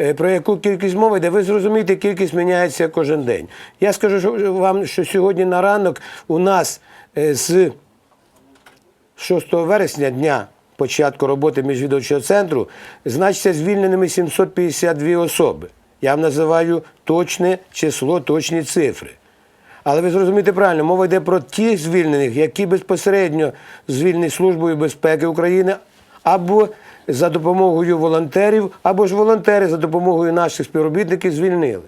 е, про яку кількість мови йде, ви зрозумієте, кількість міняється кожен день. Я скажу вам, що сьогодні на ранок у нас е, з 6 вересня дня початку роботи міжвідомчого центру значиться звільненими 752 особи. Я вам називаю точне число, точні цифри. Але ви зрозумієте правильно, мова йде про тих звільнених, які безпосередньо звільнені Службою безпеки України або за допомогою волонтерів, або ж волонтери за допомогою наших співробітників звільнили.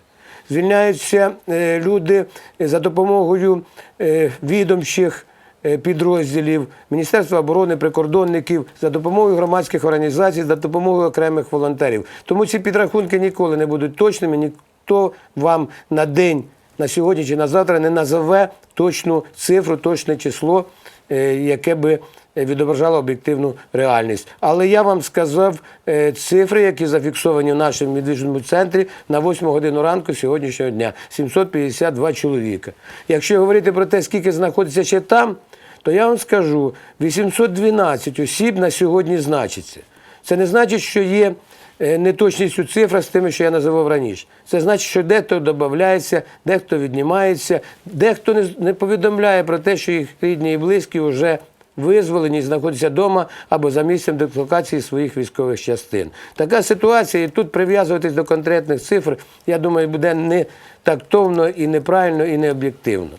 Звільняються е, люди за допомогою е, відомчих е, підрозділів Міністерства оборони, прикордонників, за допомогою громадських організацій, за допомогою окремих волонтерів. Тому ці підрахунки ніколи не будуть точними, ніхто вам на день, на сьогодні чи на завтра не назове точну цифру, точне число, яке би е, відображало об'єктивну реальність. Але я вам сказав е, цифри, які зафіксовані в нашому медичному центрі на 8 годину ранку сьогоднішнього дня 752 чоловіка. Якщо говорити про те, скільки знаходиться ще там, то я вам скажу, 812 осіб на сьогодні значиться. Це не значить, що є е, неточністю цифра з тими, що я називав раніше. Це значить, що дехто додається, дехто віднімається, дехто не, повідомляє про те, що їх рідні і близькі вже визволені, знаходяться вдома або за місцем дислокації своїх військових частин. Така ситуація, і тут прив'язуватись до конкретних цифр, я думаю, буде не тактовно і неправильно, і не об'єктивно.